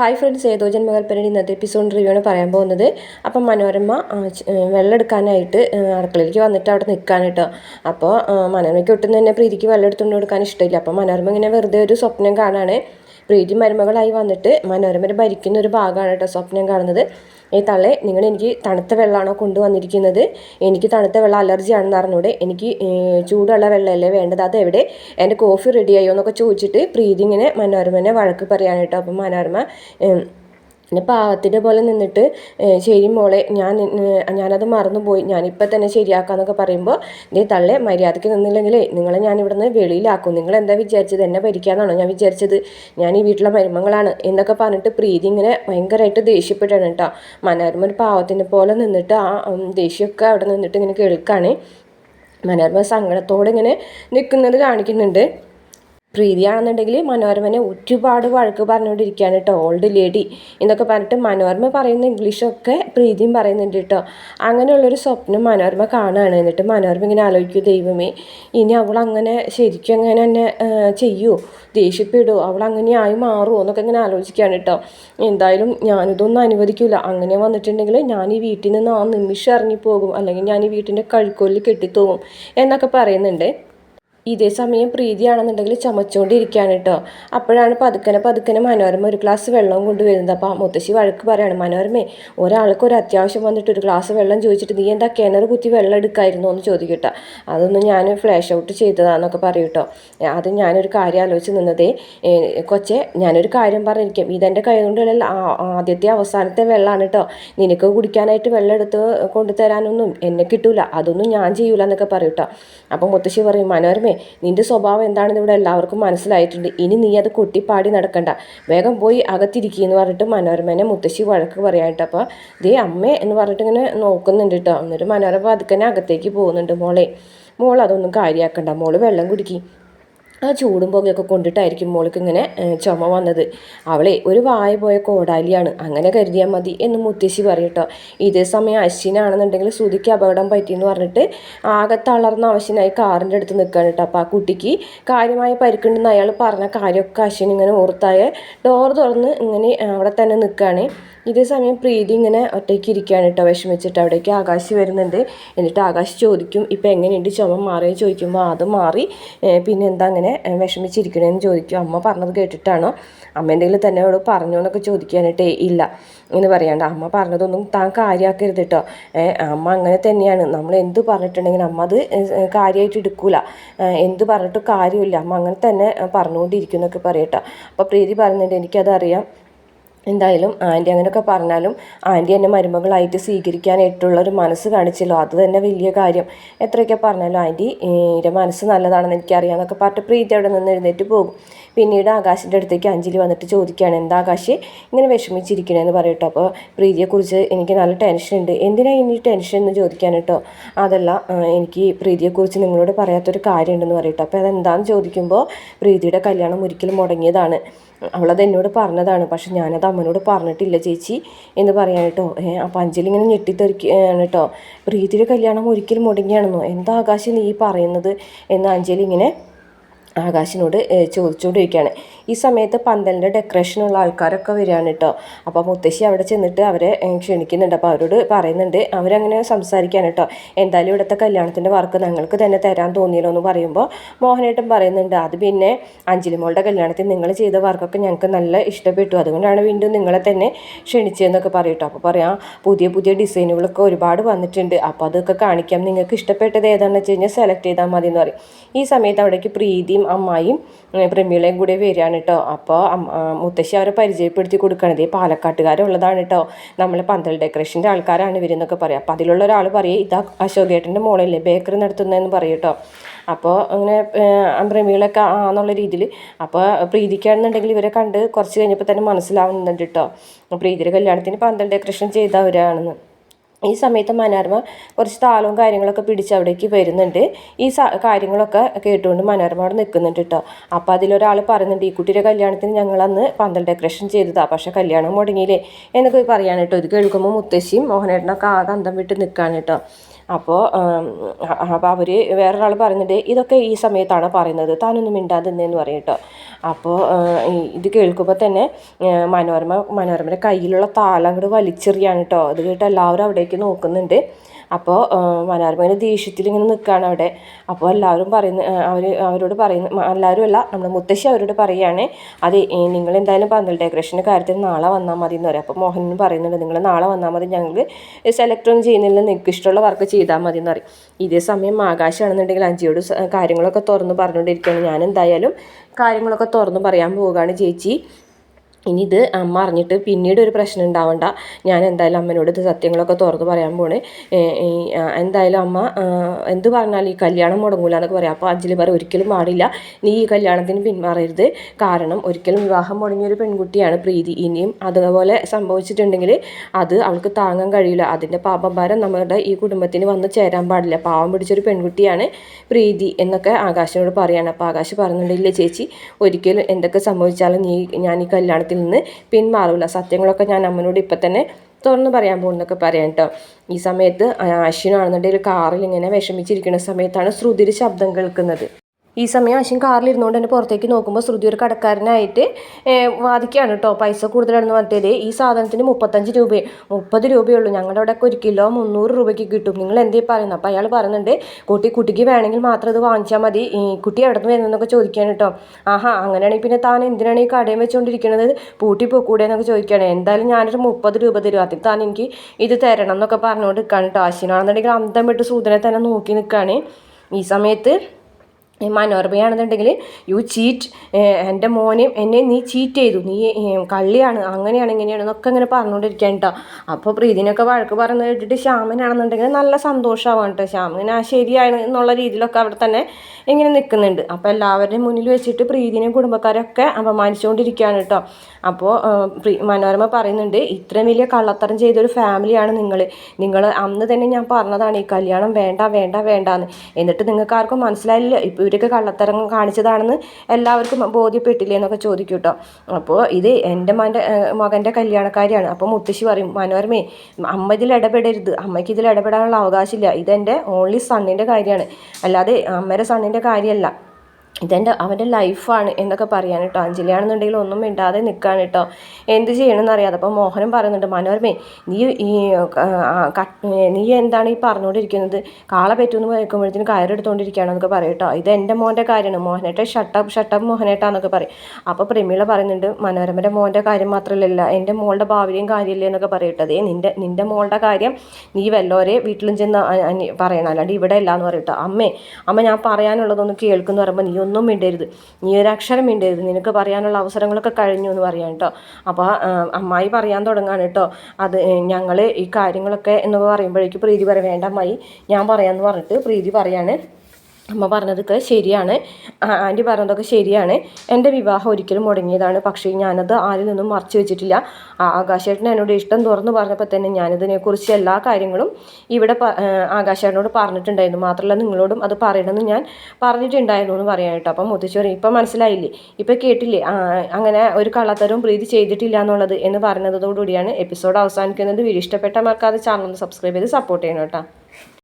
Hi friends ഏതോജൻ ജന്മകൽപ്പനയുടെ ഇന്നത്തെ episode review ആണ് പറയാൻ പോകുന്നത്. അപ്പം മനോരമ വെള്ളം എടുക്കാനായിട്ട് അടുക്കളയിലേക്ക് വന്നിട്ട് അവിടെ നിൽക്കാൻ കേട്ടോ. അപ്പോൾ മനോരമയ്ക്ക് ഒട്ടും തന്നെ പ്രീതിക്ക് വെള്ളം എടുത്തുകൊണ്ട് കൊടുക്കാൻ ഇഷ്ടമില്ല. അപ്പോൾ മനോരമ ഇങ്ങനെ വെറുതെ ഒരു സ്വപ്നം കാണാണ്. പ്രീതി മരുമകളായി വന്നിട്ട് മനോരമ ഭരിക്കുന്ന ഒരു ഭാഗമാണ് കേട്ടോ സ്വപ്നം കാണുന്നത്. ഈ തള്ളെ നിങ്ങൾ എനിക്ക് തണുത്ത വെള്ളമാണോ കൊണ്ടുവന്നിരിക്കുന്നത്? എനിക്ക് തണുത്ത വെള്ളം അലർജി ആണെന്ന് അറിഞ്ഞൂടെ? എനിക്ക് ചൂടുള്ള വെള്ളമല്ലേ വേണ്ടത്? അത് എവിടെ? എന്റെ കോഫി റെഡിയായോ എന്നൊക്കെ ചോദിച്ചിട്ട് പ്രീതി ഇങ്ങനെ മനോരമനെ വഴക്ക് പറയാനായിട്ടോ അപ്പം മനോരമ പിന്നെ പാവത്തിന്റെ പോലെ നിന്നിട്ട് ശരി മോളെ ഞാൻ ഞാനത് മറന്നുപോയി. ഞാനിപ്പോൾ തന്നെ ശരിയാക്കാന്നൊക്കെ പറയുമ്പോൾ നീ തള്ളെ മര്യാദയ്ക്ക് നിന്നില്ലെങ്കിലേ നിങ്ങളെ ഞാൻ ഇവിടെ നിന്ന് വെളിയിലാക്കും. നിങ്ങൾ എന്താ വിചാരിച്ചത്? എന്നെ ഭരിക്കാന്നാണോ ഞാൻ വിചാരിച്ചത്? ഞാൻ ഈ വീട്ടിലെ മരുമകളാണ് എന്നൊക്കെ പറഞ്ഞിട്ട് പ്രീതി ഇങ്ങനെ ഭയങ്കരമായിട്ട് ദേഷ്യപ്പെട്ടാണ് കേട്ടോ. മനോരമ ഒരു പാവത്തിനെ പോലെ നിന്നിട്ട് ആ ദേഷ്യമൊക്കെ അവിടെ നിന്നിട്ട് ഇങ്ങനെ കേൾക്കുകയാണ് മനോരമ സങ്കടത്തോടെ ഇങ്ങനെ നിൽക്കുന്നത് കാണിക്കുന്നുണ്ട്. പ്രീതിയാണെന്നുണ്ടെങ്കിൽ മനോരമനെ ഒരുപാട് വഴക്ക് പറഞ്ഞുകൊണ്ടിരിക്കുകയാണ് കേട്ടോ. ഓൾഡ് ലേഡി എന്നൊക്കെ പറഞ്ഞിട്ട് മനോരമ പറയുന്ന ഇംഗ്ലീഷൊക്കെ പ്രീതിയും പറയുന്നുണ്ട് കേട്ടോ. അങ്ങനെയുള്ളൊരു സ്വപ്നം മനോരമ കാണുകയാണ്. എന്നിട്ട് മനോരമ ഇങ്ങനെ ആലോചിക്കൂ ദൈവമേ ഇനി അവൾ അങ്ങനെ ശരിക്കും അങ്ങനെ തന്നെ ചെയ്യൂ ദേഷ്യപ്പെടുമോ അവൾ അങ്ങനെ ആയി മാറുമോ എന്നൊക്കെ ഇങ്ങനെ ആലോചിക്കുകയാണ് കേട്ടോ. എന്തായാലും ഞാനിതൊന്നും അനുവദിക്കില്ല അങ്ങനെ വന്നിട്ടുണ്ടെങ്കിൽ ഞാൻ ഈ വീട്ടിൽ നിന്ന് ആ നിമിഷം ഇറങ്ങിപ്പോകും. അല്ലെങ്കിൽ ഞാൻ ഈ വീട്ടിന്റെ കഴുക്കൊല്ലിൽ കെട്ടിത്തോകും എന്നൊക്കെ പറയുന്നുണ്ട്. ഇതേ സമയം പ്രീതിയാണെന്നുണ്ടെങ്കിൽ ചമച്ചുകൊണ്ടിരിക്കുകയാണ് കേട്ടോ. അപ്പോഴാണ് പതുക്കനെ പതുക്കനെ മനോരമ ഒരു ഗ്ലാസ് വെള്ളം കൊണ്ടുവരുന്നത്. അപ്പോൾ മുത്തശ്ശി വഴക്ക് പറയാണ് മനോരമേ ഒരാൾക്ക് ഒരു അത്യാവശ്യം വന്നിട്ട് ഒരു ഗ്ലാസ് വെള്ളം ചോദിച്ചിട്ട് നീ എന്താ കിണർ കുത്തി വെള്ളം എടുക്കായിരുന്നു എന്ന് ചോദിക്കട്ടോ അതൊന്നും ഞാൻ ഫ്ലാഷ് ഔട്ട് ചെയ്തതാണെന്നൊക്കെ പറയും കേട്ടോ. അത് ഞാനൊരു കാര്യം ആലോചിച്ച് നിന്നതേ കൊച്ചെ ഞാനൊരു കാര്യം പറഞ്ഞിരിക്കും. ഇതെന്റെ കൈ കൊണ്ടുള്ള ആദ്യത്തെ അവസാനത്തെ വെള്ളമാണ് കേട്ടോ. നിനക്ക് കുടിക്കാനായിട്ട് വെള്ളം എടുത്ത് കൊണ്ടുതരാനൊന്നും എന്നെ കിട്ടൂല. അതൊന്നും ഞാൻ ചെയ്യൂല എന്നൊക്കെ പറയും കേട്ടോ. അപ്പം മുത്തശ്ശി പറയും മനോരമേ നിന്റെ സ്വഭാവം എന്താണെന്ന് ഇവിടെ എല്ലാവർക്കും മനസ്സിലായിട്ടുണ്ട്. ഇനി നീ അത് കൊട്ടിപ്പാടി നടക്കണ്ട. വേഗം പോയി അകത്തിരിക്കുക എന്ന് പറഞ്ഞിട്ട് മനോരമേനെ മുത്തശ്ശി വഴക്ക് പറയാനായിട്ട് അപ്പോൾ ദേ അമ്മേ എന്ന് പറഞ്ഞിട്ട് ഇങ്ങനെ നോക്കുന്നുണ്ട് കേട്ടോ എന്നിട്ട് മനോരമ അതുക്കന്നെ അകത്തേക്ക് പോകുന്നുണ്ട് മോളെ. മോൾ അതൊന്നും കാര്യമാക്കണ്ട മോൾ വെള്ളം കുടിക്കും. ആ ചൂടും പുകയൊക്കെ കൊണ്ടിട്ടായിരിക്കും മോൾക്ക് ഇങ്ങനെ ചുമ വന്നത്. അവളെ ഒരു വായ പോയ കോടാലിയാണ് അങ്ങനെ കരുതിയാൽ മതി എന്ന് മുത്തശ്ശി പറയട്ടോ ഇതേ സമയം അശ്വിനാണെന്നുണ്ടെങ്കിൽ ശ്രുതിക്ക് അപകടം പറ്റിയെന്ന് പറഞ്ഞിട്ട് ആകെ തളർന്ന അവശനായി കാറിന്റെ അടുത്ത് നിൽക്കുകയാണ് കേട്ടോ. അപ്പോൾ ആ കുട്ടിക്ക് കാര്യമായ പരിക്കുണ്ടെന്ന് അയാൾ പറഞ്ഞ കാര്യമൊക്കെ അശ്വിൻ ഇങ്ങനെ ഓർത്തായ ഡോർ തുറന്ന് ഇങ്ങനെ അവിടെ തന്നെ നിൽക്കുകയാണ്. ഇതേ സമയം പ്രീതി ഇങ്ങനെ ഒറ്റയ്ക്ക് ഇരിക്കുകയാണ് കേട്ടോ വിഷമിച്ചിട്ട് അവിടേക്ക് ആകാശ് വരുന്നുണ്ട്. എന്നിട്ട് ആകാശ് ചോദിക്കും ഇപ്പം എങ്ങനെയുണ്ട്? ചുമ മാറിയെന്ന് ചോദിക്കുമ്പോൾ അത് മാറി. പിന്നെ എന്താ അങ്ങനെ വിഷമിച്ചിരിക്കണേന്ന് ചോദിക്കും. അമ്മ പറഞ്ഞത് കേട്ടിട്ടാണോ? അമ്മ എന്തെങ്കിലും തന്നെ അവളോട് പറഞ്ഞു എന്നൊക്കെ ചോദിക്കാനായിട്ടേ ഇല്ല എന്ന് പറയാണ്ട് അമ്മ പറഞ്ഞതൊന്നും താൻ കാര്യമാക്കരുത് കേട്ടോ. അമ്മ അങ്ങനെ തന്നെയാണ്. നമ്മൾ എന്ത് പറഞ്ഞിട്ടുണ്ടെങ്കിലും അമ്മ അത് കാര്യമായിട്ട് എടുക്കൂല. എന്ത് പറഞ്ഞിട്ടും കാര്യമില്ല. അമ്മ അങ്ങനെ തന്നെ പറഞ്ഞുകൊണ്ടിരിക്കും എന്നൊക്കെ പറയട്ടോ അപ്പോൾ പ്രീതി പറയുന്നുണ്ട് എനിക്കതറിയാം. എന്തായാലും ആന്റി അങ്ങനെയൊക്കെ പറഞ്ഞാലും ആന്റി എന്നെ മരുമകളായിട്ട് സ്വീകരിക്കാനായിട്ടുള്ള ഒരു മനസ്സ് കാണിച്ചല്ലോ. അത് തന്നെ വലിയ കാര്യം. എത്രയൊക്കെ പറഞ്ഞാലും ആന്റി എന്റെ മനസ്സ് നല്ലതാണെന്ന് എനിക്കറിയാമെന്നൊക്കെ പറഞ്ഞിട്ട് പ്രീതി അവിടെ നിന്ന് എഴുന്നേറ്റ് പോകും. പിന്നീട് ആകാശിന്റെ അടുത്തേക്ക് അഞ്ജലി വന്നിട്ട് ചോദിക്കുകയാണ് എന്താ ആകാശ് ഇങ്ങനെ വിഷമിച്ചിരിക്കണമെന്ന് പറയട്ടോ അപ്പോൾ പ്രീതിയെക്കുറിച്ച് എനിക്ക് നല്ല ടെൻഷൻ ഉണ്ട്. എന്തിനാ ഇനി ടെൻഷൻ എന്ന് ചോദിക്കാൻ കേട്ടോ? അതല്ല എനിക്ക് പ്രീതിയെക്കുറിച്ച് നിങ്ങളോട് പറയാത്തൊരു കാര്യമുണ്ടെന്ന് പറയട്ടോ അപ്പോൾ അതെന്താണെന്ന് ചോദിക്കുമ്പോൾ പ്രീതിയുടെ കല്യാണം ഒരിക്കലും മുടങ്ങിയതാണ്. അവളത് എന്നോട് പറഞ്ഞതാണ്. പക്ഷെ ഞാനത് അമ്മനോട് പറഞ്ഞിട്ടില്ല ചേച്ചി എന്ന് പറയാൻ കേട്ടോ. ഏ അപ്പം അഞ്ജലി ഇങ്ങനെ ഞെട്ടിത്തെറിക്കുകയാണ് കേട്ടോ. പ്രീതിയുടെ കല്യാണം ഒരിക്കലും മുടങ്ങിയാണെന്നോ? എന്താ ആകാശം നീ പറയുന്നത്? എന്ന് അഞ്ജലി ഇങ്ങനെ ആകാശിനോട് ചോദിച്ചുകൊണ്ടിരിക്കുകയാണ് ഈ സമയത്ത് പന്തലിന്റെ ഡെക്കറേഷനുള്ള ആൾക്കാരൊക്കെ വരികയാണ് കേട്ടോ. അപ്പോൾ മുത്തശ്ശി അവിടെ ചെന്നിട്ട് അവരെ ക്ഷണിക്കുന്നുണ്ട്. അപ്പോൾ അവരോട് പറയുന്നുണ്ട് അവരങ്ങനെ സംസാരിക്കാൻ കേട്ടോ. എന്തായാലും ഇവിടുത്തെ കല്യാണത്തിന്റെ വർക്ക് ഞങ്ങൾക്ക് തന്നെ തരാൻ തോന്നിയല്ലോ എന്ന് പറയുമ്പോൾ മോഹനേട്ടൻ പറയുന്നുണ്ട് അത് പിന്നെ അഞ്ജലിമോളുടെ കല്യാണത്തിൽ നിങ്ങൾ ചെയ്ത വർക്കൊക്കെ ഞങ്ങൾക്ക് നല്ല ഇഷ്ടപ്പെട്ടു. അതുകൊണ്ടാണ് വീണ്ടും നിങ്ങളെ തന്നെ ക്ഷണിച്ചതെന്നൊക്കെ പറയട്ടോ അപ്പോൾ പറയാം പുതിയ പുതിയ ഡിസൈനുകളൊക്കെ ഒരുപാട് വന്നിട്ടുണ്ട്. അപ്പോൾ അതൊക്കെ കാണിക്കാം. നിങ്ങൾക്ക് ഇഷ്ടപ്പെട്ടത് ഏതാണെന്ന് വെച്ച് കഴിഞ്ഞാൽ സെലക്ട് ചെയ്താൽ മതി എന്ന് പറയും. ഈ സമയത്ത് അവിടേക്ക് പ്രീതിയും അമ്മായിയും പ്രമീളയും കൂടെ വരികയാണ് കേട്ടോ. അപ്പോൾ മുത്തശ്ശി അവരെ പരിചയപ്പെടുത്തി കൊടുക്കണത് പാലക്കാട്ടുകാരുള്ളതാണ് കേട്ടോ. നമ്മൾ പന്തൽ ഡെക്കറേഷന്റെ ആൾക്കാരാണ് ഇവരെന്നൊക്കെ പറയാം. അപ്പോൾ അതിലുള്ള ഒരാൾ പറയും ഇതാ അശോകേട്ടന്റെ മോളല്ലേ ബേക്കറി നടത്തുന്നതെന്ന് പറയും കേട്ടോ. അപ്പോൾ അങ്ങനെ ഏഹ്, ആന്നുള്ള രീതിയിൽ അപ്പോൾ പ്രീതിക്കാണെന്നുണ്ടെങ്കിൽ ഇവരെ കണ്ട് കുറച്ച് കഴിഞ്ഞപ്പോൾ തന്നെ മനസ്സിലാവുന്നുണ്ട് കേട്ടോ. പ്രീതിയുടെ കല്യാണത്തിന് പന്തൽ ഡെക്കറേഷൻ ചെയ്തവരാണെന്ന്. ഈ സമയത്ത് മനോരമ കുറച്ച് താളവും കാര്യങ്ങളൊക്കെ പിടിച്ച് അവിടേക്ക് വരുന്നുണ്ട്. ഈ കാര്യങ്ങളൊക്കെ കേട്ടുകൊണ്ട് മനോരമ അവിടെ നിൽക്കുന്നുണ്ട് കേട്ടോ അപ്പോൾ അതിലൊരാൾ പറയുന്നുണ്ട് ഈ കുട്ടിയുടെ കല്യാണത്തിന് ഞങ്ങൾ അന്ന് പന്തൽ ഡെക്കറേഷൻ ചെയ്തതാ പക്ഷേ കല്യാണം മുടങ്ങിയില്ലേ? എന്നൊക്കെ പറയാണ് കേട്ടോ ഇത് കേൾക്കുമ്പോൾ മുത്തശ്ശിയും മോഹനേട്ടനൊക്കെ ആകെ അന്തം വിട്ട് നിൽക്കുകയാണ് കേട്ടോ അപ്പോൾ അപ്പോൾ അവർ വേറൊരാൾ പറഞ്ഞിട്ട് ഇതൊക്കെ ഈ സമയത്താണ് പറയുന്നത്. താനൊന്നും മിണ്ടാതിരുന്നതെന്ന് പറയും കേട്ടോ. അപ്പോൾ ഇത് കേൾക്കുമ്പോൾ തന്നെ മനോരമ മനോരമയുടെ കയ്യിലുള്ള താലം അങ്ങോട്ട് വലിച്ചെറിയാണ് കേട്ടോ. അത് കേട്ട് എല്ലാവരും അവിടേക്ക് നോക്കുന്നുണ്ട്. അപ്പോൾ മനോരമ ദേഷ്യത്തിൽ ഇങ്ങനെ നിൽക്കുകയാണ് അവിടെ. അപ്പോൾ എല്ലാവരും പറയുന്ന അവർ അവരോട് പറയുന്ന എല്ലാവരും അല്ല നമ്മുടെ മുത്തശ്ശി അവരോട് പറയുകയാണ് അതെ നിങ്ങൾ എന്തായാലും പന്തൽ ഡെക്കറേഷന്റെ കാര്യത്തിൽ നാളെ വന്നാൽ മതി എന്ന് പറയും. അപ്പോൾ മോഹനും പറയുന്നുണ്ട് നിങ്ങൾ നാളെ വന്നാൽ മതി ഞങ്ങൾ സെലക്ട് ഒന്നും ചെയ്യുന്നില്ല നിങ്ങൾക്ക് ഇഷ്ടമുള്ള വർക്ക് ചെയ്താൽ മതി എന്ന് പറയും. ഇതേ സമയം ആകാശമാണെന്നുണ്ടെങ്കിൽ അഞ്ചിയോട് കാര്യങ്ങളൊക്കെ തുറന്ന് പറഞ്ഞുകൊണ്ടിരിക്കുകയാണ്. ഞാൻ എന്തായാലും കാര്യങ്ങളൊക്കെ തുറന്ന് പറയാൻ പോവുകയാണ് ചേച്ചി ഇനി ഇത് അമ്മ അറിഞ്ഞിട്ട് പിന്നീട് ഒരു പ്രശ്നം ഉണ്ടാവണ്ട. ഞാൻ എന്തായാലും അമ്മനോട് ഇത് സത്യങ്ങളൊക്കെ തുറന്ന് പറയാൻ പോണ്. എന്തായാലും അമ്മ എന്ത് പറഞ്ഞാലും ഈ കല്യാണം മുടങ്ങൂല എന്നൊക്കെ പറയാം. അപ്പോൾ അഞ്ജലി പറയും ഒരിക്കലും പാടില്ല. നീ ഈ കല്യാണത്തിന് പിന്മാറരുത്. കാരണം ഒരിക്കലും വിവാഹം മുടങ്ങിയൊരു പെൺകുട്ടിയാണ് പ്രീതി. ഇനിയും അതുപോലെ സംഭവിച്ചിട്ടുണ്ടെങ്കിൽ അത് അവൾക്ക് താങ്ങാൻ കഴിയില്ല. അതിന്റെ പാപഭാരം നമ്മുടെ ഈ കുടുംബത്തിന് വന്ന് ചേരാൻ പാടില്ല. പാവം പിടിച്ചൊരു പെൺകുട്ടിയാണ് പ്രീതി എന്നൊക്കെ ആകാശിനോട് പറയാണ്. അപ്പോൾ ആകാശ് പറയുന്നുണ്ടെങ്കിൽ ചേച്ചി ഒരിക്കലും എന്തൊക്കെ സംഭവിച്ചാലും നീ ഞാൻ ഈ കല്യാണത്തിന് കാര്യത്തിൽ നിന്ന് പിന്മാറില്ല സത്യങ്ങളൊക്കെ ഞാൻ അമ്മനോട് ഇപ്പം തന്നെ തുറന്ന് പറയാൻ പോകുന്നൊക്കെ പറയാം കേട്ടോ ഈ സമയത്ത് അശ്വിനാണെന്നുണ്ടെങ്കിൽ കാറിൽ ഇങ്ങനെ വിഷമിച്ചിരിക്കുന്ന സമയത്താണ് ശ്രുതിരി ശബ്ദം കേൾക്കുന്നത്. ഈ സമയം അശ്വിൻ കാറിലിരുന്നുകൊണ്ട് തന്നെ പുറത്തേക്ക് നോക്കുമ്പോൾ ശ്രുതി ഒരു കടക്കാരനായിട്ട് വാദിക്കുകയാണ് കേട്ടോ പൈസ കൂടുതലാണെന്ന് പറഞ്ഞത് ഈ സാധനത്തിന് മുപ്പത്തഞ്ച് രൂപ. മുപ്പത് രൂപയുള്ളൂ. ഞങ്ങളുടെ അവിടെയൊക്കെ ഒരു കിലോ മുന്നൂറ് രൂപയ്ക്ക് കിട്ടും. നിങ്ങൾ എന്തേ പറയുന്നത് അപ്പോൾ അയാൾ പറയുന്നുണ്ട് കുട്ടി കുട്ടിക്ക് വേണമെങ്കിൽ മാത്രം അത് വാങ്ങിച്ചാൽ മതി. ഈ കുട്ടി എവിടെ നിന്ന് വരുന്നതെന്നൊക്കെ ചോദിക്കുകയാണ് കേട്ടോ ആഹാ അങ്ങനെയാണെങ്കിൽ പിന്നെ താൻ എന്തിനാണ് ഈ കടയും വെച്ചുകൊണ്ടിരിക്കുന്നത് പൂട്ടി പോക്കൂടെ എന്നൊക്കെ ചോദിക്കുകയാണ്. എന്തായാലും ഞാനൊരു മുപ്പത് രൂപ തരും. അതിൽ താൻ എനിക്ക് ഇത് തരണം എന്നൊക്കെ പറഞ്ഞുകൊണ്ട് നിൽക്കുകയാണ് കേട്ടോ അശ്വിനാണെന്നുണ്ടെങ്കിൽ അന്തം വിട്ട് സൂചന തന്നെ നോക്കി നിൽക്കുകയാണ് ഈ സമയത്ത് മനോരമയാണെന്നുണ്ടെങ്കിൽ യു ചീറ്റ് എന്റെ മോനെയും എന്നെ നീ ചീറ്റ് ചെയ്തു. നീ കള്ളിയാണ് അങ്ങനെയാണ് ഇങ്ങനെയാണ് എന്നൊക്കെ ഇങ്ങനെ പറഞ്ഞുകൊണ്ടിരിക്കാൻ കേട്ടോ അപ്പോൾ പ്രീതിനൊക്കെ വഴക്ക് പറഞ്ഞു കേട്ടിട്ട് ശ്യാമനാണെന്നുണ്ടെങ്കിൽ നല്ല സന്തോഷമാവാണ് കേട്ടോ ശ്യാമന് ആ ശരിയാണ് എന്നുള്ള രീതിയിലൊക്കെ അവിടെ തന്നെ ഇങ്ങനെ നിൽക്കുന്നുണ്ട്. അപ്പോൾ എല്ലാവരുടെയും മുന്നിൽ വെച്ചിട്ട് പ്രീതിനെയും കുടുംബക്കാരൊക്കെ അപമാനിച്ചുകൊണ്ടിരിക്കുകയാണ് കേട്ടോ അപ്പോൾ മനോരമ പറയുന്നുണ്ട് ഇത്രയും വലിയ കള്ളത്തരം ചെയ്തൊരു ഫാമിലിയാണ് നിങ്ങൾ നിങ്ങൾ അന്ന് തന്നെ ഞാൻ പറഞ്ഞതാണ് ഈ കല്യാണം വേണ്ട വേണ്ട വേണ്ടാന്ന്. എന്നിട്ട് നിങ്ങൾക്ക് ആർക്കും മനസ്സിലായില്ല. ഇപ്പോൾ ഇവരൊക്കെ കള്ളത്തരം കാണിച്ചതാണെന്ന് എല്ലാവർക്കും ബോധ്യപ്പെട്ടില്ലേ എന്നൊക്കെ ചോദിക്കും കേട്ടോ. അപ്പോൾ ഇത് എന്റെ മകന്റെ മകന്റെ കല്യാണക്കാരിയാണ്. അപ്പോൾ മുത്തശ്ശി പറയും മനോരമേ അമ്മ ഇതിൽ ഇടപെടരുത്. അമ്മയ്ക്ക് ഇതിൽ ഇടപെടാനുള്ള അവകാശമില്ല. ഇതെന്റെ ഓൺലി സണ്ണിന്റെ കാര്യമാണ്. അല്ലാതെ അമ്മയുടെ സണ്ണിന്റെ കാര്യമല്ല. ഇതെന്റെ അവന്റെ ലൈഫാണ് എന്നൊക്കെ പറയാൻ കേട്ടോ അഞ്ജലിയാണെന്നുണ്ടെങ്കിൽ ഒന്നും മിണ്ടാതെ നിൽക്കുകയാണ് കേട്ടോ എന്ത് ചെയ്യണമെന്ന് അറിയാതെ അപ്പോൾ മോഹനം പറയുന്നുണ്ട് മനോരമേ നീ ഈ നീ എന്താണ് ഈ പറഞ്ഞുകൊണ്ടിരിക്കുന്നത്? കാള പറ്റുമെന്ന് കേൾക്കുമ്പോഴത്തേന് കയറെടുത്തുകൊണ്ടിരിക്കുകയാണെന്നൊക്കെ പറയും കേട്ടോ ഇത് എന്റെ മോന്റെ കാര്യമാണ്. മോഹനേട്ട ഷട്ടപ്പ് ഷട്ടപ്പ് മോഹനേട്ടാന്നൊക്കെ പറയും. അപ്പോൾ പ്രമീള പറയുന്നുണ്ട് മനോരമയുടെ മോന്റെ കാര്യം മാത്രമല്ലല്ല എന്റെ മോളുടെ ഭാവിയും കാര്യമില്ല എന്നൊക്കെ പറയട്ടത് നിന്റെ നിന്റെ മോളുടെ കാര്യം നീ വല്ലോരെ വീട്ടിലും ചെന്ന് പറയണം. അല്ലാണ്ട് ഇവിടെ അല്ല എന്ന് പറയട്ടോ അമ്മേ അമ്മ ഞാൻ പറയാനുള്ളതൊന്ന് കേൾക്കുന്നു പറയുമ്പോൾ നീ ഒന്നും മിണ്ടരുത്. നീ ഒരു അക്ഷരം മിണ്ടരുത്. നിനക്ക് പറയാനുള്ള അവസരങ്ങളൊക്കെ കഴിഞ്ഞു എന്ന് പറയാം കേട്ടോ അപ്പോൾ അമ്മായി പറയാൻ തുടങ്ങാണ് കേട്ടോ അത് ഞങ്ങൾ ഈ കാര്യങ്ങളൊക്കെ എന്ന് പറയുമ്പോഴേക്കും പ്രീതി പറയാം വേണ്ട അമ്മായി ഞാൻ പറയാമെന്ന് പറഞ്ഞിട്ട് പ്രീതി പറയാണ്. അമ്മ പറഞ്ഞതൊക്കെ ശരിയാണ്. ആന്റി പറഞ്ഞതൊക്കെ ശരിയാണ്. എന്റെ വിവാഹം ഒരിക്കലും മുടങ്ങിയതാണ്. പക്ഷേ ഞാനത് ആരിൽ നിന്നും മറച്ചു വെച്ചിട്ടില്ല. ആകാശേട്ടൻ എന്നോട് ഇഷ്ടം തുറന്നു പറഞ്ഞപ്പോൾ തന്നെ ഞാനിതിനെക്കുറിച്ച് എല്ലാ കാര്യങ്ങളും ഇവിടെ ആകാശേട്ടനോട് പറഞ്ഞിട്ടുണ്ടായിരുന്നു. മാത്രമല്ല നിങ്ങളോടും അത് പറയണമെന്ന് ഞാൻ പറഞ്ഞിട്ടുണ്ടായിരുന്നു എന്ന് പറയാൻ കേട്ടോ. അപ്പം മുത്തശ്ശേരി ഇപ്പം മനസ്സിലായില്ലേ? ഇപ്പം കേട്ടില്ലേ? അങ്ങനെ ഒരു കള്ളത്തരവും പ്രീതി ചെയ്തിട്ടില്ല എന്നുള്ളത് എന്ന് പറഞ്ഞതോടുകൂടിയാണ് എപ്പിസോഡ് അവസാനിക്കുന്നത്. വീഡിയോ ഇഷ്ടപ്പെട്ടവർക്ക് മറക്കാതെ ചാനൽ ഒന്ന് സബ്സ്ക്രൈബ് ചെയ്ത് സപ്പോർട്ട് ചെയ്യണം കേട്ടോ.